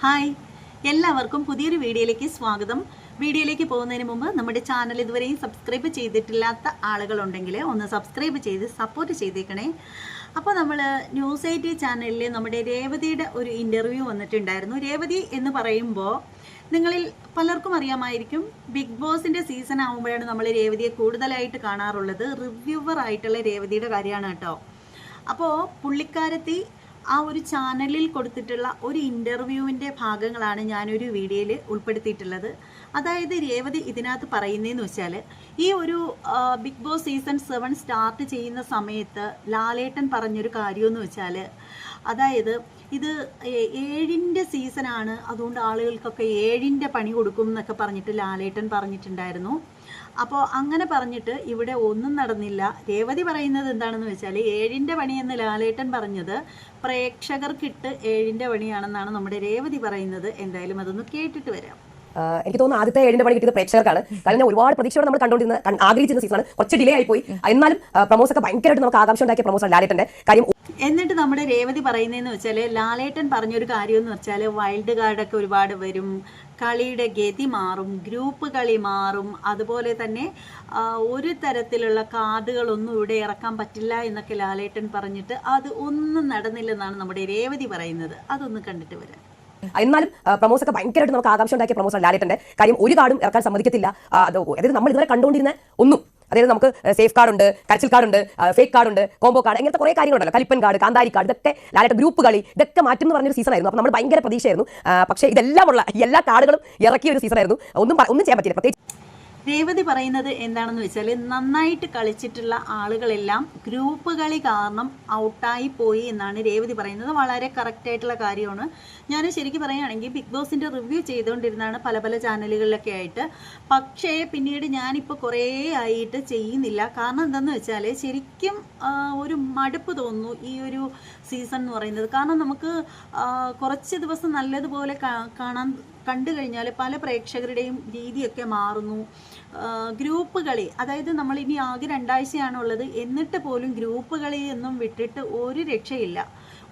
Hi എല്ലാവർക്കും പുതിയൊരു വീഡിയോയിലേക്ക് സ്വാഗതം. വീഡിയോയിലേക്ക് പോകുന്നതിന് മുമ്പ് നമ്മുടെ ചാനൽ ഇതുവരെയും സബ്സ്ക്രൈബ് ചെയ്തിട്ടില്ലാത്ത ആളുകളുണ്ടെങ്കിൽ ഒന്ന് സബ്സ്ക്രൈബ് ചെയ്ത് സപ്പോർട്ട് ചെയ്തേക്കണേ. അപ്പോൾ നമ്മൾ ന്യൂസ് എയ്റ്റി ചാനലിൽ നമ്മുടെ രേവതിയുടെ ഒരു ഇന്റർവ്യൂ വന്നിട്ടുണ്ടായിരുന്നു. രേവതി എന്ന് പറയുമ്പോൾ നിങ്ങളിൽ പലർക്കും അറിയാമായിരിക്കും ബിഗ് ബോസിന്റെ സീസൺ ആകുമ്പോഴാണ് നമ്മൾ രേവതിയെ കൂടുതലായിട്ട് കാണാറുള്ളത്. റിവ്യൂവർ ആയിട്ടുള്ള രേവതിയുടെ കാര്യമാണ് കേട്ടോ. അപ്പോൾ പുള്ളിക്കാരത്തി ആ ഒരു ചാനലിൽ കൊടുത്തിട്ടുള്ള ഒരു ഇന്റർവ്യൂവിന്റെ ഭാഗങ്ങളാണ് ഞാനൊരു വീഡിയോയിൽ ഉൾപ്പെടുത്തിയിട്ടുള്ളത്. അതായത് രേവതി ഇതിനകത്ത് പറയുന്നതെന്ന് വെച്ചാൽ ഈ ഒരു Big Boss season seven start ചെയ്യുന്ന സമയത്ത് ലാലേട്ടൻ പറഞ്ഞൊരു കാര്യമെന്ന് വെച്ചാൽ അതായത് ഇത് ഏഴിന്റെ സീസണാണ് അതുകൊണ്ട് ആളുകൾക്കൊക്കെ ഏഴിന്റെ പണി കൊടുക്കും എന്നൊക്കെ പറഞ്ഞിട്ട് ലാലേട്ടൻ പറഞ്ഞിട്ടുണ്ടായിരുന്നു. അപ്പോൾ അങ്ങനെ പറഞ്ഞിട്ട് ഇവിടെ ഒന്നും നടന്നില്ല. രേവതി പറയുന്നത് എന്താണെന്ന് വെച്ചാൽ ഏഴിന്റെ പണിയെന്ന് ലാലേട്ടൻ പറഞ്ഞത് പ്രേക്ഷകർക്കിട്ട് ഏഴിന്റെ പണിയാണെന്നാണ് നമ്മുടെ രേവതി പറയുന്നത്. എന്തായാലും അതൊന്ന് കേട്ടിട്ട് വരാം. എനിക്ക് തോന്നുന്നു ആദ്യത്തെ ഏഴിന്റെ പണി കിട്ടിയത് പ്രേക്ഷകർക്കാണ്. കാരണം ഒരുപാട് പ്രതീക്ഷയോടെ നമ്മൾ കണ്ടുകൊണ്ടിരുന്ന ആഗ്രഹിച്ചിരുന്ന സീസണാണ് കുറച്ച് ഡിലേ ആയി പോയി എന്നാലും പ്രമോസ് ഒക്കെ ഭയങ്കരമായിട്ട് നമുക്ക് ആകാംക്ഷ ഉണ്ടാക്കിയ പ്രമോസ് ലാലേട്ടന്റെ കാര്യം എന്നിട്ട് നമ്മുടെ രേവതി പറയുന്നതെന്ന് വെച്ചാൽ ലാലേട്ടൻ പറഞ്ഞൊരു കാര്യം എന്ന് വെച്ചാൽ വൈൽഡ് കാർഡൊക്കെ ഒരുപാട് വരും. കളിയുടെ ഗതി മാറും ഗ്രൂപ്പ് കളി മാറും. അതുപോലെ തന്നെ ഒരു തരത്തിലുള്ള കാർഡുകളൊന്നും ഇവിടെ ഇറക്കാൻ പറ്റില്ല എന്നൊക്കെ ലാലേട്ടൻ പറഞ്ഞിട്ട് അത് ഒന്നും നടന്നില്ലെന്നാണ് നമ്മുടെ രേവതി പറയുന്നത്. അതൊന്ന് കണ്ടിട്ട് വരാം. എന്നാലും പ്രമോസ് ഒക്കെ ഭയങ്കരമായിട്ട് നമുക്ക് ആകാംക്ഷ ഉണ്ടാക്കിയ പ്രമോസ് ലാലേട്ടന്റെ കാര്യം ഒരു കാർഡും ഇറക്കാൻ സമ്മതിക്കത്തില്ല. അതായത് നമ്മൾ ഇതുവരെ കണ്ടുകൊണ്ടിരുന്ന ഒന്നും. അതായത് നമുക്ക് സേഫ് കാർഡ് ഉണ്ട് കരച്ചിൽ കാർഡ് ഉണ്ട് ഫേക്ക് കാർഡ് ഉണ്ട് കോംബോ കാർഡ് ഇങ്ങനത്തെ കുറേ കാര്യങ്ങളുണ്ടല്ലോ. കലിപ്പൻ കാർഡ് കാന്താരി കാർഡ് ഇതൊക്കെ ലാലേട്ട ഗ്രൂപ്പ് കളി ഇതൊക്കെ മാറ്റും എന്ന് പറഞ്ഞൊരു സീസൺ ആയിരുന്നു അപ്പോൾ നമ്മൾ ഭയങ്കര പ്രതീക്ഷയായിരുന്നു. പക്ഷേ ഇതെല്ലാം ഉള്ള എല്ലാ കാർഡുകളും ഇറക്കിയ ഒരു സീസൺ ആയിരുന്നു ഒന്നും ഒന്നും ചെയ്യാൻ പറ്റില്ല പ്രത്യേകിച്ച് രേവതി പറയുന്നത് എന്താണെന്ന് വെച്ചാൽ നന്നായിട്ട് കളിച്ചിട്ടുള്ള ആളുകളെല്ലാം ഗ്രൂപ്പ് കളി കാരണം ഔട്ടായി പോയി എന്നാണ് രേവതി പറയുന്നത്. വളരെ കറക്റ്റ് ആയിട്ടുള്ള കാര്യമാണ്. ഞാൻ ശരിക്കും പറയുകയാണെങ്കിൽ ബിഗ് ബോസിന്റെ റിവ്യൂ ചെയ്തുകൊണ്ടിരുന്നതാണ് പല പല ചാനലുകളിലൊക്കെ ആയിട്ട്. പക്ഷേ പിന്നീട് ഞാനിപ്പോൾ കുറേ ആയിട്ട് ചെയ്യുന്നില്ല. കാരണം എന്താണെന്ന് വെച്ചാൽ ശരിക്കും ഒരു മടുപ്പ് തോന്നുന്നു ഈ ഒരു സീസൺ എന്ന് പറയുന്നത്. കാരണം നമുക്ക് കുറച്ച് ദിവസം നല്ലതുപോലെ കാണാൻ കണ്ടു കഴിഞ്ഞാൽ പല പ്രേക്ഷകരുടെയും രീതിയൊക്കെ മാറുന്നു. ഗ്രൂപ്പ് കളി അതായത് നമ്മൾ ഇനി ആകെ രണ്ടാഴ്ചയാണുള്ളത് എന്നിട്ട് പോലും ഗ്രൂപ്പ് കളി ഒന്നും വിട്ടിട്ട് ഒരു രക്ഷയില്ല.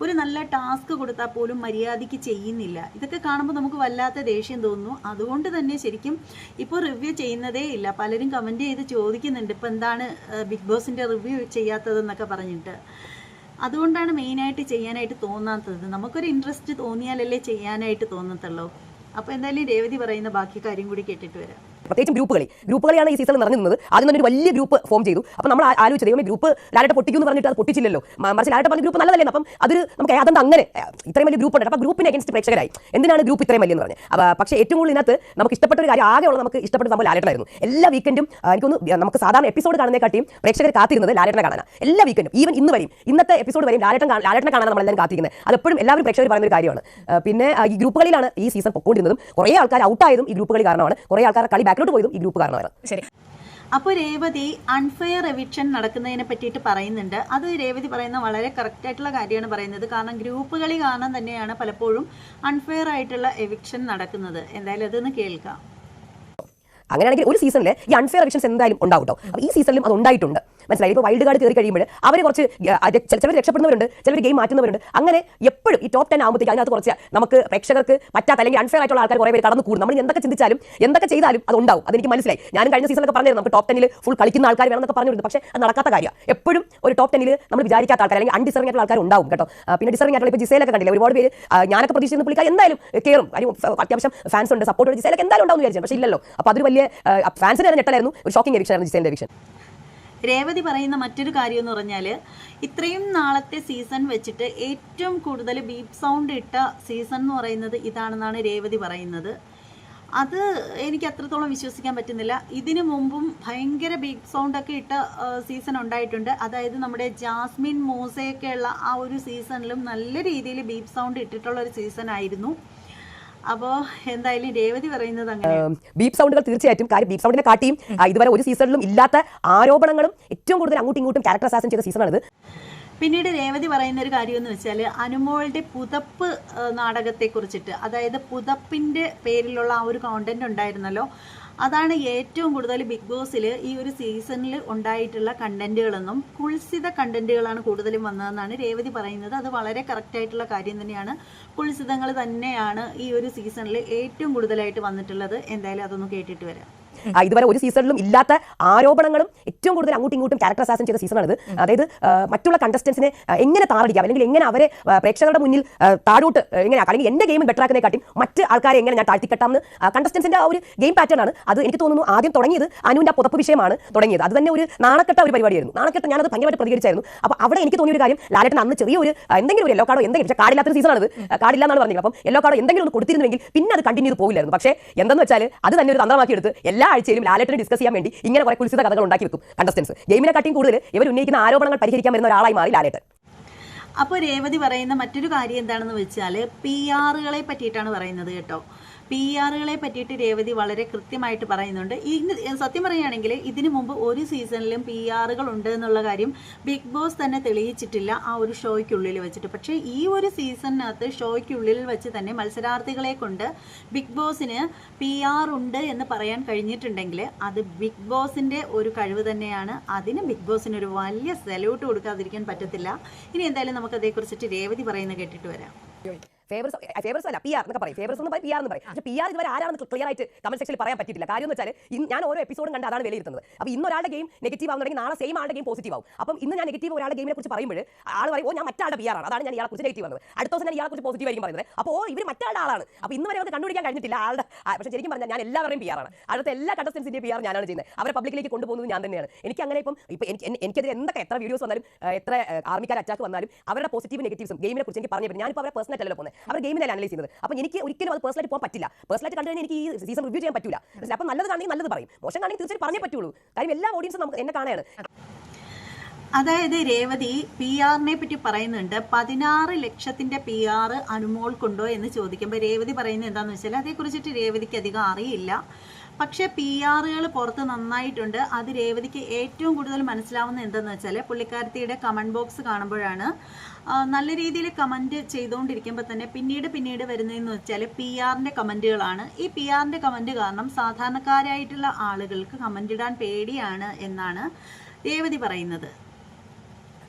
ഒരു നല്ല ടാസ്ക് കൊടുത്താൽ പോലും മര്യാദയ്ക്ക് ചെയ്യുന്നില്ല. ഇതൊക്കെ കാണുമ്പോൾ നമുക്ക് വല്ലാത്ത ദേഷ്യം തോന്നുന്നു. അതുകൊണ്ട് തന്നെ ശരിക്കും ഇപ്പോൾ റിവ്യൂ ചെയ്യുന്നതേ ഇല്ല. പലരും കമന്റ് ചെയ്ത് ചോദിക്കുന്നുണ്ട് ഇപ്പോൾ എന്താണ് ബിഗ് ബോസിന്റെ റിവ്യൂ ചെയ്യാത്തതെന്നൊക്കെ പറഞ്ഞിട്ട്. അതുകൊണ്ടാണ് മെയിനായിട്ട് ചെയ്യാനായിട്ട് തോന്നാത്തത്. നമുക്കൊരു ഇൻട്രസ്റ്റ് തോന്നിയാലല്ലേ ചെയ്യാനായിട്ട് തോന്നത്തുള്ളൂ. അപ്പോൾ എന്തായാലും രേവതി പറയുന്ന ബാക്കി കാര്യം കൂടി കേട്ടിട്ട് വരാം. പ്രത്യേകിച്ചും ഗ്രൂപ്പ് കളി ഗ്രൂപ്പ് കളിയാണ് ഈ സീസണിൽ നിറഞ്ഞു നിന്നത്. ആദ്യം തന്നെ ഒരു വലിയ ഗ്രൂപ്പ് ഫോം ചെയ്തു. അപ്പോൾ നമ്മൾ ആലോചിച്ചത് ദൈവമേ ഗ്രൂപ്പ് ലാലട്ട് പൊട്ടിക്കും എന്ന് പറഞ്ഞിട്ട് അത് പൊട്ടിച്ചില്ലല്ലോ. മറിച്ച് ലാലട്ട് പറഞ്ഞ ഗ്രൂപ്പ് നല്ലതല്ലേ? അപ്പം അത് നമുക്ക് അതെന്താ അങ്ങനെ ഇത്രയും വലിയ ഗ്രൂപ്പ് ഉണ്ട് അപ്പോൾ ഗ്രൂപ്പിന് അഗൻസ്റ്റ് പ്രേക്ഷകരായി. എന്തിനാണ് ഗ്രൂപ്പ് ഇത്രയും വലിയ എന്ന് പറഞ്ഞത് അപ്പോൾ പക്ഷേ ഏറ്റവും കൂടുതൽ ഇതിനകത്ത് നമുക്ക് ഇഷ്ടപ്പെട്ട ഒരു കാര്യം ആകെയുള്ള നമുക്ക് ഇഷ്ടപ്പെട്ട സംഭവം ലാലട്ടായിരുന്നു എല്ലാ വീക്കെൻഡും എനിക്കൊന്ന് നമുക്ക് സാധാരണ എപ്പിസോഡ് കാണുന്നതിനെക്കാട്ടിയും പ്രേക്ഷകർ കാത്തിരുന്നത് ലാലട്ടനെ കാണാൻ എല്ലാ വീക്കെൻഡും ഈവൻ ഇന്ന് വരും ഇന്നത്തെ എപ്പിസോഡ് വരെയും ലാലട്ടൻ ലാലട്ടനെ കാണാൻ നമ്മളെല്ലാം കാത്തിരിക്കുന്നത്. അതെപ്പോഴും എല്ലാവരും പ്രേക്ഷകർ പറയുന്ന ഒരു കാര്യമാണ്. പിന്നെ ഈ ഗ്രൂപ്പ് കളിയിലാണ് ഈ സീസൺ പൊക്കോണ്ടിരുന്നതും കുറേ ആൾക്കാർ ഔട്ടായതും ഈ ഗ്രൂപ്പ് കളി കാരണമാണ്. കുറേ ആൾക്കാർ കളി ബാക്കിലോട്ട് പോയതും ഈ ഗ്രൂപ്പ് കാരണമാണ് ശരി. അപ്പോൾ രേവതി അൺഫെയർ എവിക്ഷൻ നടക്കുന്നതിനെ പറ്റിയിട്ട് പറയുന്നുണ്ട്. അത് രേവതി പറയുന്ന വളരെ കറക്റ്റ് ആയിട്ടുള്ള കാര്യമാണ് പറയുന്നത്. കാരണം ഗ്രൂപ്പുകളിൽ കാണാൻ കാരണം തന്നെയാണ് പലപ്പോഴും അൺഫെയർ ആയിട്ടുള്ള എവിക്ഷൻ നടക്കുന്നത്. എന്തായാലും അതൊന്ന് കേൾക്കാം. അങ്ങനെയാണെങ്കിൽ ഒരു സീസണിൽ ഈ അൺഫെയർ എവിക്ഷൻസ് എന്തായാലും ഉണ്ടാവും കേട്ടോ ഈ സീസണിലും അത് ഉണ്ടായിട്ടുണ്ട്. മനസ്സിലായി? ഇപ്പോൾ വൈൽഡ് കാർഡ് കയറി കഴിയുമ്പോൾ അവർ കുറച്ച് ചിലർ രക്ഷപ്പെടുന്നവരുണ്ട് ചിലർ ഗെയിം മാറ്റുന്നവരുണ്ട്. അങ്ങനെ എപ്പോഴും ഈ ടോപ്പ് ടെൻ ആകുമ്പോഴത്തേക്ക് അതിനകത്ത് കുറച്ച് നമുക്ക് പ്രേക്ഷകർക്ക് പറ്റാത്ത അല്ലെങ്കിൽ അൺഫെയർ ആയിട്ടുള്ള ആൾക്കാർ കുറേ പേര് കടന്നു കൂടും. നമ്മൾ എന്തൊക്കെ ചിന്തിച്ചാലും എന്തൊക്കെ ചെയ്താലും അത് ഉണ്ടാവും. അതെനിക്ക് മനസ്സിലായി. ഞാൻ കഴിഞ്ഞ സീസണൊക്കെ പറഞ്ഞു നമുക്ക് ടോപ്പ് ടെന്നിൽ ഫുൾ കളിക്കുന്ന ആൾക്കാർ വേണമെന്നൊക്കെ പറഞ്ഞിരുന്നു. പക്ഷേ അത് നടക്കാത്ത കാര്യമാണ് എപ്പോഴും ഒരു ടോപ്പ് ടെന്നിൽ നമ്മൾ വിചാരിക്കാത്ത ആൾക്കാർ അല്ലെങ്കിൽ അൺഡിസർവിംഗ് ആയിട്ടുള്ള ആൾക്കാർ ഉണ്ടാവും കേട്ടോ. പിന്നെ ഡിസർവിംഗ് ആയിട്ടുള്ള ഇപ്പോൾ ജിസേലൊക്കെ കണ്ടില്ല? ഒരുപാട് പേര് ഞാനൊക്കെ പ്രതീക്ഷിക്കുന്ന പുള്ളിക്കാർ എന്തായാലും കയറും കാര്യം അത്യാവശ്യം ഫാൻസ് ഉണ്ട് സപ്പോർട്ട് ജിസേലൊക്കെ എന്തായാലും ഉണ്ടാവും വിചാരിച്ചു പക്ഷേ ഇല്ലല്ലോ. അപ്പോൾ അതൊരു വലിയ ഫാൻസിന് തന്നെ ഞെട്ടലായിരുന്നു. ഒരു ഷോക്കിംഗ് എവിക്ഷനായിരുന്നു ജിസേലിന്റെ എവിക്ഷൻ രേവതി പറയുന്ന മറ്റൊരു കാര്യം എന്ന് പറഞ്ഞാൽ ഇത്രയും നാളത്തെ സീസൺ വെച്ചിട്ട് ഏറ്റവും കൂടുതൽ ബീപ്പ് സൗണ്ട് ഇട്ട സീസൺ എന്ന് പറയുന്നത് ഇതാണെന്നാണ് രേവതി പറയുന്നത്. അത് എനിക്ക് അത്രത്തോളം വിശ്വസിക്കാൻ പറ്റുന്നില്ല. ഇതിനു മുമ്പും ഭയങ്കര ബീപ്പ് സൗണ്ട് ഒക്കെ ഇട്ട സീസൺ ഉണ്ടായിട്ടുണ്ട്. അതായത് നമ്മുടെ ജാസ്മിൻ മൂസയൊക്കെയുള്ള ആ ഒരു സീസണിലും നല്ല രീതിയിൽ ബീപ് സൗണ്ട് ഇട്ടിട്ടുള്ള ഒരു സീസൺ ആയിരുന്നു. അപ്പോൾ എന്തായാലും രേവതി പറയുന്നത് അങ്ങനെ. ബീപ്പ് സൗണ്ടുകൾ തീർച്ചയായിട്ടും കാര്യം ബീപ് സൗണ്ടിനെ കാട്ടിയും ഇതുവരെ ഒരു സീസണിലും ഇല്ലാത്ത ആരോപണങ്ങളും ഏറ്റവും കൂടുതൽ അങ്ങോട്ടും ഇങ്ങോട്ടും ക്യാരക്ടർ അസാസൻ ചെയ്ത സീസണാണിത് പിന്നീട് രേവതി പറയുന്ന ഒരു കാര്യം എന്ന് വെച്ചാൽ അനുമോളുടെ പുതപ്പ് നാടകത്തെ നാടകത്തെക്കുറിച്ചിട്ട് അതായത് പുതപ്പിന്റെ പേരിലുള്ള ആ ഒരു കോണ്ടന്റ് ഉണ്ടായിരുന്നല്ലോ. അതാണ് ഏറ്റവും കൂടുതൽ ബിഗ് ബോസിൽ ഈ ഒരു സീസണിൽ ഉണ്ടായിട്ടുള്ള കണ്ടന്റുകളെന്നും കുൽസിത കണ്ടന്റുകളാണ് കൂടുതലും വന്നതെന്നാണ് രേവതി പറയുന്നത്. അത് വളരെ കറക്റ്റായിട്ടുള്ള കാര്യം തന്നെയാണ്. കുൽസിതങ്ങൾ തന്നെയാണ് ഈ ഒരു സീസണിൽ ഏറ്റവും കൂടുതലായിട്ട് വന്നിട്ടുള്ളത്. എന്തായാലും അതൊന്ന് കേട്ടിട്ട് വരാം. ഇതുവരെ ഒരു സീസണിലും ഇല്ലാത്ത ആരോപണങ്ങളും ഏറ്റവും കൂടുതൽ അങ്ങോട്ടും ഇങ്ങോട്ടും ക്യാരക്ടർ അസാസൻ ചെയ്ത സീസണാണിത് അതായത് മറ്റുള്ള കണ്ടസ്റ്റൻസിനെ എങ്ങനെ താറടിക്കാം? അല്ലെങ്കിൽ എങ്ങനെ അവരെ പ്രേക്ഷകരുടെ മുന്നിൽ താഴോട്ട് എങ്ങനെ അല്ലെങ്കിൽ എന്റെ ഗെയിം ബെറ്റർ ആക്കുന്നതിനെക്കാട്ടി മറ്റ് ആൾക്കാരെ എങ്ങനെ ഞാൻ താഴ്ത്തിക്കെട്ടാമെന്ന് കണ്ടസ്റ്റൻസിന്റെ ആ ഒരു ഗെയിം പാറ്റേൺ ആണ്. അത് എനിക്ക് തോന്നുന്നു ആദ്യം തുടങ്ങിയത് അനുവിന്റെ ആ പുതപ്പ് വിഷയമാണ് തുടങ്ങിയത്. അത് തന്നെ ഒരു നാണക്കെട്ട ഒരു പരിപാടിയായിരുന്നു. നാണക്കെട്ട ഞാനത് ഭയങ്കരമായിട്ട് പ്രതികരിച്ചായിരുന്നു. അപ്പോൾ അവിടെ എനിക്ക് തോന്നിയ ഒരു കാര്യം ലാലേട്ടൻ അന്ന് ചെറിയൊരു ഒരു എന്തെങ്കിലും ഒരു യെല്ലോ കാർഡോ എന്തെങ്കിലും പക്ഷേ കാർഡില്ലാത്ത സീസണാണ് കാർഡില്ല എന്നാണ് പറഞ്ഞത്. അപ്പം യെല്ലോ കാർഡോ എന്തെങ്കിലും ഒന്ന് കൊടുത്തിരുന്നെങ്കിൽ പിന്നെ അത് കണ്ടിന്യൂ പോകില്ലായിരുന്നു പക്ഷേ എന്തെന്ന് വെച്ചാൽ അത് തന്നെ ഒരു തന്ത്രമാക്കി എടുത്ത് എല്ലാ ആഴ്ചയിലും ലാലേട്ടനെ ഡിസ്കസ് ചെയ്യാൻ വേണ്ടി ഇങ്ങനെ കുറെ കുലിസിത കഥകൾ ഉണ്ടാക്കി വെക്കും കണ്ടസ്റ്റൻസ് ഗെയിമിനെ കട്ടിയും കൂടുതൽ ഇവർ ഉന്നയിക്കുന്ന ആരോപണങ്ങൾ പരിഹരിക്കാൻ വരുന്ന ഒരാളായി മാറി ലാലേട്ടൻ. അപ്പോൾ രേവതി പറയുന്ന മറ്റൊരു കാര്യം എന്താണെന്ന് വെച്ചാൽ പി ആറുകളെ പറ്റിയിട്ടാണ് പറയുന്നത് കേട്ടോ. പി ആറുകളെ പറ്റിയിട്ട് രേവതി വളരെ കൃത്യമായിട്ട് പറയുന്നുണ്ട്. ഇന്ന് സത്യം പറയുകയാണെങ്കിൽ ഇതിനു മുമ്പ് ഒരു സീസണിലും പി ആറുകൾ ഉണ്ട് എന്നുള്ള കാര്യം ബിഗ് ബോസ് തന്നെ തെളിയിച്ചിട്ടില്ല ആ ഒരു ഷോയ്ക്കുള്ളിൽ വെച്ചിട്ട്. പക്ഷേ ഈ ഒരു സീസണിനകത്ത് ഷോയ്ക്കുള്ളിൽ വെച്ച് തന്നെ മത്സരാർത്ഥികളെ കൊണ്ട് ബിഗ് ബോസിന് പി ആർ ഉണ്ട് എന്ന് പറയാൻ കഴിഞ്ഞിട്ടുണ്ടെങ്കിൽ അത് ബിഗ് ബോസിന്റെ ഒരു കഴിവ് തന്നെയാണ്. അതിന് ബിഗ് ബോസിന് ഒരു വലിയ സല്യൂട്ട് കൊടുക്കാതിരിക്കാൻ പറ്റത്തില്ല. ഇനി എന്തായാലും നമുക്ക് അതേക്കുറിച്ചിട്ട് രേവതി പറയുന്നത് കേട്ടിട്ട് വരാം. ഫേവേഴ്സ് ഫേവറസ് അല്ല പി ആർ എന്നൊക്കെ പറയും. ഫേവേഴ്സ് എന്ന് പറയും പി ആർ എന്ന് പറയും. പക്ഷേ പി ആർ ഇതുവരെ ആരാണെന്ന് ക്ലിയർ ആയിട്ട് കമന്റ് സെക്ഷനിൽ പറയാൻ പറ്റിയിട്ടില്ല. കാര്യം എന്ന് വെച്ചാൽ ഞാൻ ഓരോ എപ്പിസോഡും കണ്ട് അതാണ് വിലയിരുത്തുന്നത്. അപ്പോൾ ഇന്ന് ഒരാളുടെ ഗെയിം നെഗറ്റീവ് ആവുന്നുണ്ടെങ്കിൽ നാളെ സെയിം ആളുടെ ഗെയിം പോസിറ്റീവ് ആവും. അപ്പം ഇന്ന് ഞാൻ നെഗറ്റീവ് ഒരാളുടെ ഗെയിമിനെ കുറിച്ച് പറയുമ്പോൾ ആൾ പറയും ഓ ഞാൻ മറ്റാളുടെ പി ആർ ആണ്. അതാണ് ഞാൻ ഇയാളെ കുറിച്ച് നെഗറ്റീവ് വന്നത് അടുത്ത ദിവസം ഞാൻ ഇയാളെ കുറിച്ച് പോസിറ്റീവ് ആയിരിക്കും പറയുന്നത്. അപ്പോൾ ഇവർ മറ്റാളുടെ ആളാണ്. അപ്പോൾ ഇന്ന് വരെ അത് കണ്ടുപിടിക്കാൻ കഴിഞ്ഞിട്ടില്ല. ആളുടെ പക്ഷേ ശരിക്കും പറഞ്ഞാൽ ഞാൻ എല്ലാവരുടെയും പി ആർ ആണ്. അടുത്ത എല്ലാ കണ്ടസ്റ്റൻസിന്റെ പി ആർ ഞാനാണ് ചെയ്യുന്നത്. അവരെ പബ്ലിക്കിലേക്ക് കൊണ്ടുപോകുന്നത് ഞാൻ തന്നെയാണ്. എനിക്ക് അങ്ങനെ ഇപ്പം ഇപ്പം എനിക്കെതിരെ എന്തൊക്കെ എത്ര വീഡിയോസ് വന്നാലും എത്ര ആർമിക്കാർ അറ്റാക്ക് വന്നാലും അവരുടെ പോസിറ്റീവ് നെഗറ്റീവ്സും ഗെയിമിനെ കുറിച്ച് എനിക്ക് പറഞ്ഞു ഞാനിപ്പോൾ അവരെ പേഴ്സണൽ അല്ലല്ലോ പോകുന്നത് അവർ ഗെയിമിനെ അനലൈസ് ചെയ്യുന്നത്. അപ്പോൾ എനിക്ക് ഒരിക്കലും അത് പേഴ്സണലായിട്ട് പോകാൻ പറ്റില്ല. പേഴ്സണലായിട്ട് കണ്ടു കഴിഞ്ഞാൽ എനിക്ക് ഈ സീസൺ റിവ്യൂ ചെയ്യാൻ പറ്റില്ല അപ്പോൾ നല്ലത് കാണെങ്കിൽ നല്ലത് പറയും. മോശം കാണെങ്കിൽ തീർച്ചയായും പറഞ്ഞേ പറ്റുള്ളൂ. കാര്യം എല്ലാ ഓഡിയൻസും നമുക്ക് എന്നെ കാണുകയാണ്. അതായത് രേവതി പി ആറിനെ പറ്റി പറയുന്നുണ്ട്. പതിനാറ് ലക്ഷത്തിന്റെ പി ആർ അനുമോൾക്കുണ്ടോ എന്ന് ചോദിക്കുമ്പോൾ രേവതി പറയുന്നത് എന്താണെന്ന് വെച്ചാൽ അതേക്കുറിച്ചിട്ട് രേവതിക്ക് അധികം അറിയില്ല. പക്ഷേ പി ആറുകൾ പുറത്ത് നന്നായിട്ടുണ്ട്. അത് രേവതിക്ക് ഏറ്റവും കൂടുതൽ മനസ്സിലാവുന്ന എന്തെന്ന് വെച്ചാൽ പുള്ളിക്കാരത്തിയുടെ കമന്റ് ബോക്സ് കാണുമ്പോഴാണ്. നല്ല രീതിയിൽ കമന്റ് ചെയ്തുകൊണ്ടിരിക്കുമ്പോൾ തന്നെ പിന്നീട് പിന്നീട് വരുന്നതെന്ന് വെച്ചാൽ പി ആറിന്റെ കമന്റുകളാണ് ഈ പി ആറിന്റെ കമന്റ് കാരണം സാധാരണക്കാരായിട്ടുള്ള ആളുകൾക്ക് കമന്റ് ഇടാൻ പേടിയാണ് എന്നാണ് രേവതി പറയുന്നത്.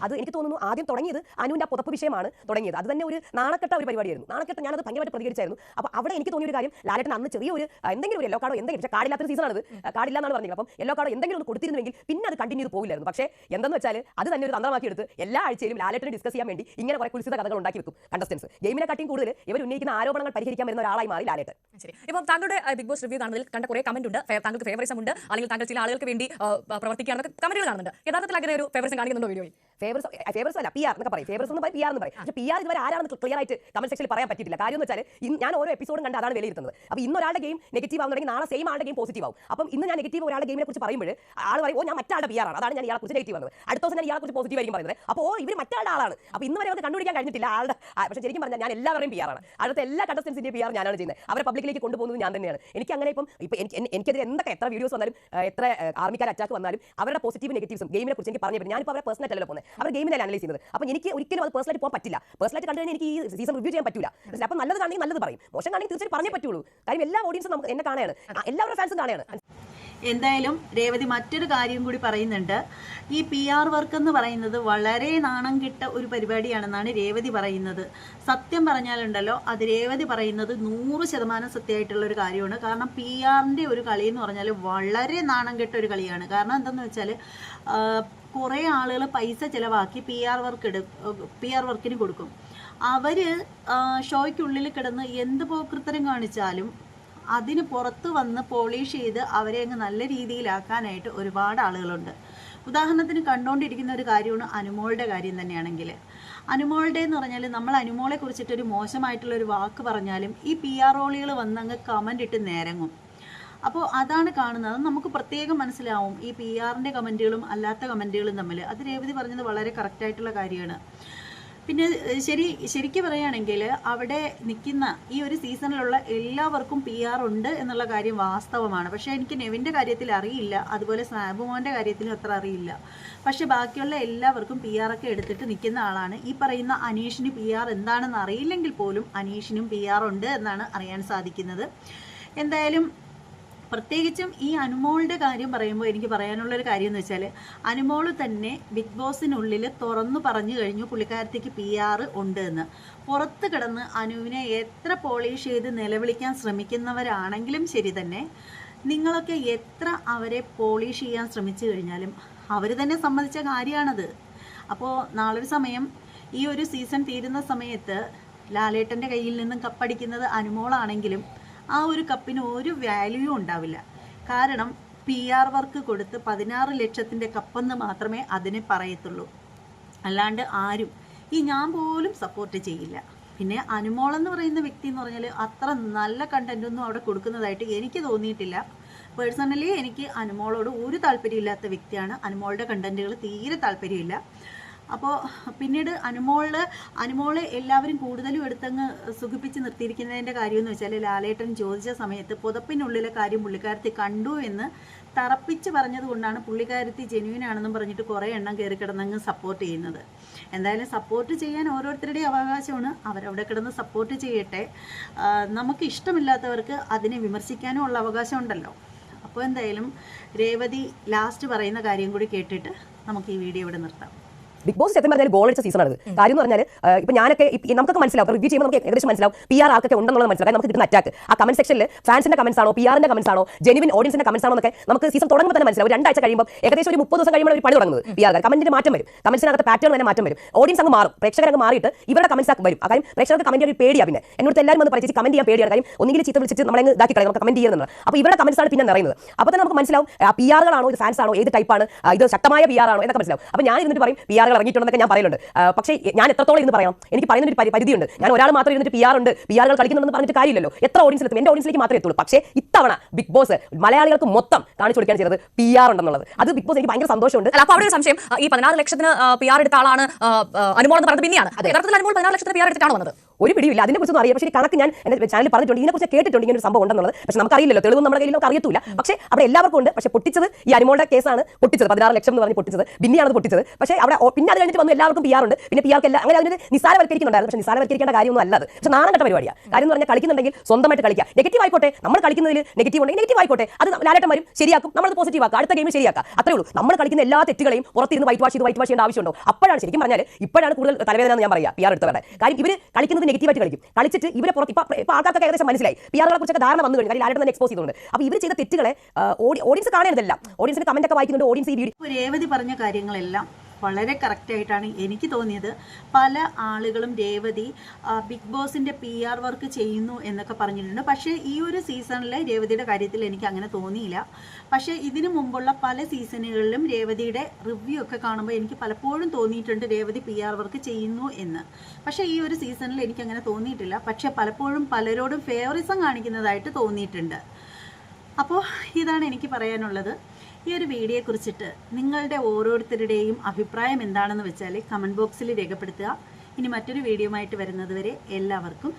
അത് എനിക്ക് തോന്നുന്നു ആദ്യം തുടങ്ങിയത് അനുവിന്റെ ആ പുതപ്പ് വിഷയമാണ് തുടങ്ങിയത്. അത് തന്നെ ഒരു നാണക്കെട്ട ഒരു പരിപാടിയായിരുന്നു. നാണക്കെട്ട് ഞാനത് ഭയങ്കരമായിട്ട് പ്രതികരിച്ചായിരുന്നു. അപ്പോൾ അവിടെ എനിക്ക് തോന്നിയ ഒരു കാര്യം ലാലേട്ടൻ അന്ന് ചെറിയൊരു എന്തെങ്കിലും ഒരു യെല്ലോ കാർഡോ എന്തെങ്കിലും പക്ഷേ കാർഡില്ലാത്ത സീസൺ ആണ് കാടില്ല എന്നാണ് പറഞ്ഞത്. അപ്പം യെല്ലോ കാർഡോ എന്തെങ്കിലും ഒന്ന് കൊടുത്തിരുന്നെങ്കിൽ പിന്നെ അത് കണ്ടിന്യൂ പോകില്ലായിരുന്നു പക്ഷേ എന്തെന്ന് വെച്ചാൽ അത് തന്നെ ഒരു തന്ത്രമാക്കി എടുത്ത് എല്ലാ ആഴ്ചയിലും ലാലേട്ടനെ ഡിസ്കസ് ചെയ്യാൻ വേണ്ടി ഇങ്ങനെ കുറെ കുലിസിത കഥകൾ ഉണ്ടാക്കി വെക്കും കണ്ടസ്റ്റൻസ് ഗെയിമിനെ കാട്ടിയും കൂടുതൽ ഇവർ ഉന്നയിക്കുന്ന ആരോപണങ്ങൾ പരിഹരിക്കാൻ വരുന്ന ഒരാളായി മാറി ലാലേട്ടൻ. ശരി. ഇപ്പം താങ്കളുടെ ബിഗ് ബോസ് റിവ്യൂ കാണുന്നതിൽ കണ്ട കുറെ കമന്റ് ഉണ്ട്. താങ്കൾക്ക് ഫേവറിസം ഉണ്ട്. അല്ലെങ്കിൽ താങ്കൾ ചില ആളുകൾക്ക് വേണ്ടി പ്രവർത്തിക്കുകയാണെന്നൊക്കെ കമന്റുകൾ കാണുന്നുണ്ട്. യഥാർത്ഥത്തിൽ അങ്ങനെ ഒരു ഫേവറിസം കാണിക്കുന്നുണ്ടോ വീഡിയോയിൽ? ഫേവേഴ്സ് ഫേവേഴ്സ് അല്ല പി ആർ എന്നൊക്കെ പറയും. ഫേവേഴ്സ് എന്ന് പറയും പി ആർ എന്ന് പറയും. പക്ഷേ പി ആർ ഇതുവരെ ആരാണെന്ന് ക്ലിയർ ആയിട്ട് കമന്റ് സെക്ഷനിൽ പറയാൻ പറ്റിയിട്ടില്ല. കാര്യം എന്ന് വെച്ചാൽ ഞാൻ ഓരോ എപ്പിസോഡും കണ്ട് അതാണ് വിലയിരുത്തുന്നത്. അപ്പോൾ ഇന്ന് ഒരാളുടെ ഗെയിം നെഗറ്റീവ് ആവുന്നുണ്ടെങ്കിൽ നാളെ സെയിം ആളുടെ ഗെയിം പോസിറ്റീവ് ആവും. അപ്പം ഇന്ന് ഞാൻ നെഗറ്റീവ് ഒരാളുടെ ഗെയിമിനെ കുറിച്ച് പറയുമ്പോൾ ആൾ പറയും ഓ ഞാൻ മറ്റാളുടെ പി ആർ ആണ്. അതാണ് ഞാൻ ഇയാളെ കുറിച്ച് നെഗറ്റീവ് വന്നത് അടുത്ത ദിവസം ഞാൻ ഇയാളെ കുറിച്ച് പോസിറ്റീവ് ആയിരിക്കും പറയുന്നത്. അപ്പോൾ ഇവർ മറ്റാളുടെ ആളാണ്. അപ്പോൾ ഇന്ന് വരെ അത് കണ്ടുപിടിക്കാൻ കഴിഞ്ഞിട്ടില്ല. ആളുടെ പക്ഷേ ശരിക്കും പറഞ്ഞാൽ ഞാൻ എല്ലാവരുടെയും പി ആർ ആണ്. അടുത്ത എല്ലാ കണ്ടസ്റ്റൻസിന്റെ പി ആർ ഞാനാണ് ചെയ്യുന്നത്. അവരെ പബ്ലിക്കിലേക്ക് കൊണ്ടുപോകുന്നത് ഞാൻ തന്നെയാണ്. എനിക്ക് അങ്ങനെ ഇപ്പം ഇപ്പം എനിക്കെതിരെ എന്തൊക്കെ എത്ര വീഡിയോസ് വന്നാലും എത്ര ആർമിക്കാർ അറ്റാക്ക് വന്നാലും അവരുടെ പോസിറ്റീവ് നെഗറ്റീവ്സും ഗെയിമിനെ കുറിച്ച് എനിക്ക് പറഞ്ഞു ഞാനിപ്പോൾ അവരെ പേഴ്സണൽ അല്ലല്ലോ പോകുന്നത് അവർ ഗെയിമിനെ അനലൈസ് ചെയ്യുന്നത്. അപ്പോൾ എനിക്ക് ഒരിക്കലും അത് പേഴ്സണലായിട്ട് പോകാൻ പറ്റില്ല. പേഴ്സണലായിട്ട് കണ്ടു കഴിഞ്ഞാൽ എനിക്ക് ഈ സീസൺ റിവ്യൂ ചെയ്യാൻ പറ്റില്ല അപ്പോൾ നല്ലത് കാണെങ്കിൽ നല്ലത് പറയും. മോശം കാണെങ്കിൽ തീർച്ചയായും പറഞ്ഞേ പറ്റുള്ളൂ. കാര്യം എല്ലാ ഓഡിയൻസും നമുക്ക് എന്നെ കാണുകയാണ്. എല്ലാവരും ഫാൻസും കാണുകയാണ്. എന്തായാലും രേവതി മറ്റൊരു കാര്യം കൂടി പറയുന്നുണ്ട്. ഈ പി ആർ വർക്ക് എന്ന് പറയുന്നത് വളരെ നാണം കിട്ട ഒരു പരിപാടിയാണെന്നാണ് രേവതി പറയുന്നത്. സത്യം പറഞ്ഞാലുണ്ടല്ലോ അത് രേവതി പറയുന്നത് നൂറ് ശതമാനം സത്യമായിട്ടുള്ള ഒരു കാര്യമാണ്. കാരണം പി ആറിന്റെ ഒരു കളി എന്ന് പറഞ്ഞാൽ വളരെ നാണം കെട്ട ഒരു കളിയാണ്. കാരണം എന്തെന്ന് വെച്ചാൽ കുറേ ആളുകൾ പൈസ ചിലവാക്കി പി ആർ വർക്ക് എടു പി ആർ വർക്കിന് കൊടുക്കും. അവർ ഷോയ്ക്കുള്ളിൽ കിടന്ന് എന്ത് പോക്കൃത്തരം കാണിച്ചാലും അതിന് പുറത്ത് വന്ന് പോളിഷ് ചെയ്ത് അവരെ അങ്ങ് നല്ല രീതിയിലാക്കാനായിട്ട് ഒരുപാട് ആളുകളുണ്ട്. ഉദാഹരണത്തിന് കണ്ടുകൊണ്ടിരിക്കുന്ന ഒരു കാര്യമാണ് അനുമോളുടെ കാര്യം തന്നെയാണെങ്കിൽ. അനുമോളുടെ എന്ന് പറഞ്ഞാൽ നമ്മൾ അനുമോളെ കുറിച്ചിട്ടൊരു മോശമായിട്ടുള്ള ഒരു വാക്ക് പറഞ്ഞാലും ഈ പി ആർ ഓളികൾ വന്നങ്ങ് കമന്റ് ഇട്ട് നേരങ്ങും. അപ്പോൾ അതാണ് കാണുന്നത്. നമുക്ക് പ്രത്യേകം മനസ്സിലാവും. ഈ പി ആറിന്റെ കമന്റുകളും അല്ലാത്ത കമന്റുകളും തമ്മിൽ അത് രേവതി പറഞ്ഞത് വളരെ കറക്റ്റായിട്ടുള്ള കാര്യമാണ്. പിന്നെ ശരി ശരിക്കും പറയുകയാണെങ്കിൽ അവിടെ നിൽക്കുന്ന ഈ ഒരു സീസണിലുള്ള എല്ലാവർക്കും പി ആർ ഉണ്ട് എന്നുള്ള കാര്യം വാസ്തവമാണ്. പക്ഷേ എനിക്ക് നെവിന്റെ കാര്യത്തിൽ അറിയില്ല. അതുപോലെ സാബുമോന്റെ കാര്യത്തിലും അത്ര അറിയില്ല. പക്ഷേ ബാക്കിയുള്ള എല്ലാവർക്കും പി ആർ ഒക്കെ എടുത്തിട്ട് നിൽക്കുന്ന ആളാണ്. ഈ പറയുന്ന അനീഷിന് പി ആർ എന്താണെന്ന് അറിയില്ലെങ്കിൽ പോലും അനീഷിനും പി ആർ ഉണ്ട് എന്നാണ് അറിയാൻ സാധിക്കുന്നത്. എന്തായാലും പ്രത്യേകിച്ചും ഈ അനുമോളുടെ കാര്യം പറയുമ്പോൾ എനിക്ക് പറയാനുള്ള ഒരു കാര്യം എന്ന് വെച്ചാൽ അനുമോൾ തന്നെ ബിഗ് ബോസിനുള്ളിൽ തുറന്നു പറഞ്ഞു കഴിഞ്ഞു പുള്ളിക്കാരത്തേക്ക് പി ആർ ഉണ്ട് എന്ന്. പുറത്ത് കിടന്ന് അനുവിനെ എത്ര പോളിഷ് ചെയ്ത് നിലവിളിക്കാൻ ശ്രമിക്കുന്നവരാണെങ്കിലും ശരി തന്നെ നിങ്ങളൊക്കെ എത്ര അവരെ പോളിഷ് ചെയ്യാൻ ശ്രമിച്ചു കഴിഞ്ഞാലും അവർ തന്നെ സമ്മതിച്ച കാര്യമാണത് അപ്പോൾ നാളൊരു സമയം ഈ ഒരു സീസൺ തീരുന്ന സമയത്ത് ലാലേട്ടന്റെ കയ്യിൽ നിന്നും കപ്പടിക്കുന്നത് അനുമോളാണെങ്കിലും ആ ഒരു കപ്പിന് ഒരു വാല്യൂ ഉണ്ടാവില്ല. കാരണം പി ആർ വർക്ക് കൊടുത്ത് പതിനാറ് ലക്ഷത്തിന്റെ കപ്പെന്ന് മാത്രമേ അതിനെ പറയത്തുള്ളൂ. അല്ലാണ്ട് ആരും ഈ ഞാൻ പോലും സപ്പോർട്ട് ചെയ്യില്ല. പിന്നെ അനുമോളെന്ന് പറയുന്ന വ്യക്തി എന്ന് പറഞ്ഞാൽ അത്ര നല്ല കണ്ടന്റൊന്നും അവിടെ കൊടുക്കുന്നതായിട്ട് എനിക്ക് തോന്നിയിട്ടില്ല. പേഴ്സണലി എനിക്ക് അനുമോളോട് ഒരു താല്പര്യമില്ലാത്ത വ്യക്തിയാണ്. അനുമോളുടെ കണ്ടന്റുകൾ തീരെ താല്പര്യമില്ല. അപ്പോൾ പിന്നീട് അനുമോൾ അനുമോളെ എല്ലാവരും കൂടുതലും എടുത്തങ്ങ് സുഖിപ്പിച്ച് നിർത്തിയിരിക്കുന്നതിന്റെ കാര്യമെന്ന് വെച്ചാൽ ലാലേട്ടൻ ചോദിച്ച സമയത്ത് പുതപ്പിനുള്ളിലെ കാര്യം പുള്ളിക്കാരത്തി കണ്ടു എന്ന് തറപ്പിച്ച് പറഞ്ഞത് കൊണ്ടാണ് പുള്ളിക്കാരത്തി ജെന്യൂൻ ആണെന്നും പറഞ്ഞിട്ട് കുറേ എണ്ണം കയറി കിടന്നങ്ങ് സപ്പോർട്ട് ചെയ്യുന്നത്. എന്തായാലും സപ്പോർട്ട് ചെയ്യാൻ ഓരോരുത്തരുടെയും അവകാശമാണ്. അവരവിടെ കിടന്ന് സപ്പോർട്ട് ചെയ്യട്ടെ. നമുക്ക് ഇഷ്ടമില്ലാത്തവർക്ക് അതിനെ വിമർശിക്കാനും ഉള്ള അവകാശമുണ്ടല്ലോ അപ്പോൾ എന്തായാലും രേവതി ലാസ്റ്റ് പറയുന്ന കാര്യം കൂടി കേട്ടിട്ട് നമുക്ക് ഈ വീഡിയോ ഇവിടെ നിർത്താം. ബിഗ് ബോസ് സത്യം പറഞ്ഞാൽ ഗോൾ അടിച്ച സീസണാണ് ഇത് കാര്യം എന്ന് പറഞ്ഞാൽ ഇപ്പൊ ഞാനൊക്കെ നമുക്ക് നമുക്കൊക്കെ മനസ്സിലാവും. റിവ്യൂ ചെയ്യുമ്പോൾ നമുക്ക് ഏകദേശം മനസ്സിലാവും. പി ആർ ആർക്കൊക്കെ ഉണ്ടെന്നുള്ളത് മനസ്സിലാക്കാം നമുക്ക് കിട്ടുന്ന അറ്റാക്ക് ആ കമന്റ് സെക്ഷനിൽ ഫാൻസിന്റെ കമന്റ്സ് ആണോ പി ആറിന്റെ കമന്റ്സ് ആണോ ജെനുവിൻ ഓഡിയൻസിന്റെ കമന്റ്സ് ആണോ എന്നൊക്കെ നമുക്ക് സീസൺ തുടങ്ങുമ്പോൾ തന്നെ മനസ്സിലാവും. രണ്ടാഴ്ച കഴിയുമ്പോൾ ഏകദേശം ഒരു മുപ്പത് ദിവസം കഴിയുമ്പോൾ ഒരു പണി തുടങ്ങുന്നത് പി ആർ കമന്റിന് മാറ്റം വരും. കമന്റ്സിനകത്ത് പാറ്റേൺ തന്നെ മാറ്റം വരും. ഓഡിയൻസ് അങ്ങ് മാറും. പ്രേക്ഷകർ അങ്ങ് മാറിയിട്ട് ഇവരുടെ കമന്റ്സ് ആക്കി വരും. കാര്യം പ്രേക്ഷകർക്ക് കമന്റ് ഒരു പേടിയാ പിന്നെ. എന്നോട് എല്ലാവരും വന്ന് പറയിച്ച് കമന്റ് ചെയ്യാൻ പേടിയാണ്. കാര്യം ഒന്നുകിൽ ചീത്ത വിളിച്ചിട്ട് നമ്മളെ ഇതാക്കി കളയും. നമുക്ക് കമന്റ് ചെയ്യുന്നത് അപ്പോൾ ഇവരുടെ കമന്റ്സ് ആണ് പിന്നെ നിറയുന്നത്. അപ്പോൾ തന്നെ നമുക്ക് മനസ്സിലാവും പി ആറുകളാണോ ഇത് ഫാൻസ് ആണോ ഏത് ടൈപ്പാണ് ഇത് ശക്തമായ പി ആർ ആണോ എന്നൊക്കെ മനസ്സിലാവും. അപ്പോൾ ഞാൻ ഇരുന്നിട്ട് പറയും പി ആറുകൾ ഇറങ്ങിയിട്ടുണ്ടെന്നൊക്കെ ഞാൻ പറയുന്നുണ്ട് ആ, പക്ഷേ ഞാൻ എത്രത്തോളം ഇന്ന് പറയാം എനിക്ക് പറയുന്ന ഒരു പരി- പരിധിയുണ്ട്. ഞാൻ ഒരാൾ മാത്രം ഇരുന്നിട്ട് പി ആർ ഉണ്ട്. പി ആറുകൾ കളിക്കുന്നുണ്ടെന്ന് പറഞ്ഞിട്ട് കാര്യമില്ലല്ലോ. എത്ര ഓഡിയൻസിൽ എത്തും? എന്റെ ഓഡിയൻസിലേക്ക് മാത്രമേ എത്തുള്ളൂ. പക്ഷേ ഇത്തവണ ബിഗ് ബോസ് മലയാളികൾക്ക് മൊത്തം കാണിച്ചു കൊടുക്കാൻ ചെയ്തത് പി ആർ ഉണ്ടെന്നുള്ളത്. അത് ബിഗ് ബോസ് എനിക്ക് ഭയങ്കര സന്തോഷമുണ്ട്. അല്ല അപ്പൊ അവിടെ ഒരു സംശയം. ഈ പതിനാറ് ലക്ഷത്തിന് പി ആർ എടുത്ത ആളാണ് അനുമോൾ എന്ന് പറഞ്ഞത് പിന്നെയാണ്. യഥാർത്ഥത്തിൽ അനുമോൾ പതിനാറ് ലക്ഷത്തിന് പി ആർ എടുത്തിട്ടാണ് വന്നത്? ഒരു പിടിയില്ല അതിനെ കുറിച്ചൊന്നും അറിയാം പക്ഷേ കണക്ക് ഞാൻ എന്റെ ചാനലിൽ പറഞ്ഞിട്ടുണ്ട്. ഇതിനെക്കുറിച്ച് കേട്ടിട്ടുണ്ട് ഇങ്ങനെ ഒരു സംഭവം ഉണ്ടെന്നുള്ളത്. പക്ഷേ നമുക്കറിയില്ലല്ലോ. തെളിവ് നമ്മുടെ കയ്യിൽ നമുക്ക് അറിയത്തില്ല. പക്ഷേ അവിടെ എല്ലാവർക്കും ഉണ്ട്. പക്ഷേ പൊട്ടിച്ചത് ഈ അരിമോളുടെ കേസാണ് പൊട്ടിച്ചത്. പതിനാറ് ലക്ഷം എന്ന് പറഞ്ഞ് പൊട്ടിച്ചത്. പിന്നെയാണ് അത് പൊട്ടിച്ചത്. പക്ഷേ അവിടെ പിന്നെ അത് കഴിഞ്ഞിട്ട് വന്ന് എല്ലാവർക്കും പി ഉണ്ട്. പിന്നെ പി എല്ലാം അങ്ങനെ അതിന് നിസ്സാരവൽക്കരിക്കുന്നുണ്ടായിരുന്നു. പക്ഷേ നിസാരവൽക്കരിക്കേണ്ട കാര്യമൊന്നും അല്ലത്. പക്ഷേ നാണം പരിപാടിയാണ് കാര്യം എന്ന് പറഞ്ഞാൽ കളിക്കുന്നുണ്ടെങ്കിൽ സ്വന്തമായിട്ട് കളിക്കുക. നെഗറ്റീവ് ആയിക്കോട്ടെ. നമ്മൾ കളിക്കുന്നതിൽ നെഗറ്റീവ് ഉണ്ടെങ്കിൽ നെഗറ്റീവ് ആയിക്കോട്ടെ. അത് ലാലട്ടം വരും. ശരിയാക്കും. നമ്മൾ പോസിറ്റീവ് ആക്കുക. അടുത്ത ഗെയിം ശരിയാക്കുക. അത്രേ ഉള്ളൂ. നമ്മൾ കളിക്കുന്ന എല്ലാ തെറ്റുകളെയും പുറത്തിരുന്ന് വൈറ്റ് വാഷ് ചെയ്ത് വൈറ്റ് വാഷ് ചെയ്യേണ്ട ആവശ്യമുണ്ടോ? അപ്പോഴാണ് ശരിക്കും പറഞ്ഞാൽ ഇപ്പോഴാണ് കൂടുതൽ തലവേദന എന്ന് ഞാൻ പറയാം. പി ആർ എടുത്തവരുടെ. കാര്യം ഇവർ കളിക്കുന്നത് നെഗറ്റീവായിട്ട് കളിക്കും. കളിച്ചിട്ട് ഇവരെ പുറത്ത് ഇപ്പോൾ ഇപ്പോൾ ആൾക്കാർക്ക് ഏകദേശം മനസ്സിലായി. പി ആറുകളെ കുറിച്ചൊക്കെ ധാരണ വന്നു കഴിഞ്ഞു. കാര്യം ലാലട്ടം തന്നെ എക്സ്പോസ് ചെയ്തുകൊണ്ട് അപ്പോൾ ഇവർ ചെയ്ത തെറ്റുകളെ ഓഡിയൻസ് കാണേണ്ടതല്ല. ഓഡിയൻസിന് കമന്റ് ഒക്കെ വായിക്കുന്നുണ്ട് ഓഡിയൻസ് ഈ വീഡിയോ രേവതി പറഞ്ഞ കാര്യങ്ങളെല്ലാം വളരെ കറക്റ്റായിട്ടാണ് എനിക്ക് തോന്നിയത്. പല ആളുകളും രേവതി ബിഗ് ബോസിന്റെ പി ആർ വർക്ക് ചെയ്യുന്നു എന്നൊക്കെ പറഞ്ഞിട്ടുണ്ട്. പക്ഷേ ഈ ഒരു സീസണിലെ രേവതിയുടെ കാര്യത്തിൽ എനിക്ക് അങ്ങനെ തോന്നിയില്ല. പക്ഷേ ഇതിനു മുമ്പുള്ള പല സീസണുകളിലും രേവതിയുടെ റിവ്യൂ ഒക്കെ കാണുമ്പോൾ എനിക്ക് പലപ്പോഴും തോന്നിയിട്ടുണ്ട് രേവതി പി ആർ വർക്ക് ചെയ്യുന്നു എന്ന്. പക്ഷേ ഈ ഒരു സീസണിൽ എനിക്ക് അങ്ങനെ തോന്നിയിട്ടില്ല. പക്ഷേ പലപ്പോഴും പലരോടും ഫേവറിസം കാണിക്കുന്നതായിട്ട് തോന്നിയിട്ടുണ്ട്. അപ്പോൾ ഇതാണ് എനിക്ക് പറയാനുള്ളത്. ഈ ഒരു വീഡിയോയെ കുറിച്ചിട്ട് നിങ്ങളുടെ ഓരോരുത്തരുടെയും അഭിപ്രായം എന്താണെന്ന് വെച്ചാൽ കമന്റ് ബോക്സിൽ രേഖപ്പെടുത്തുക. ഇനി മറ്റൊരു വീഡിയോ ആയിട്ട് വരുന്നതുവരെ എല്ലാവർക്കും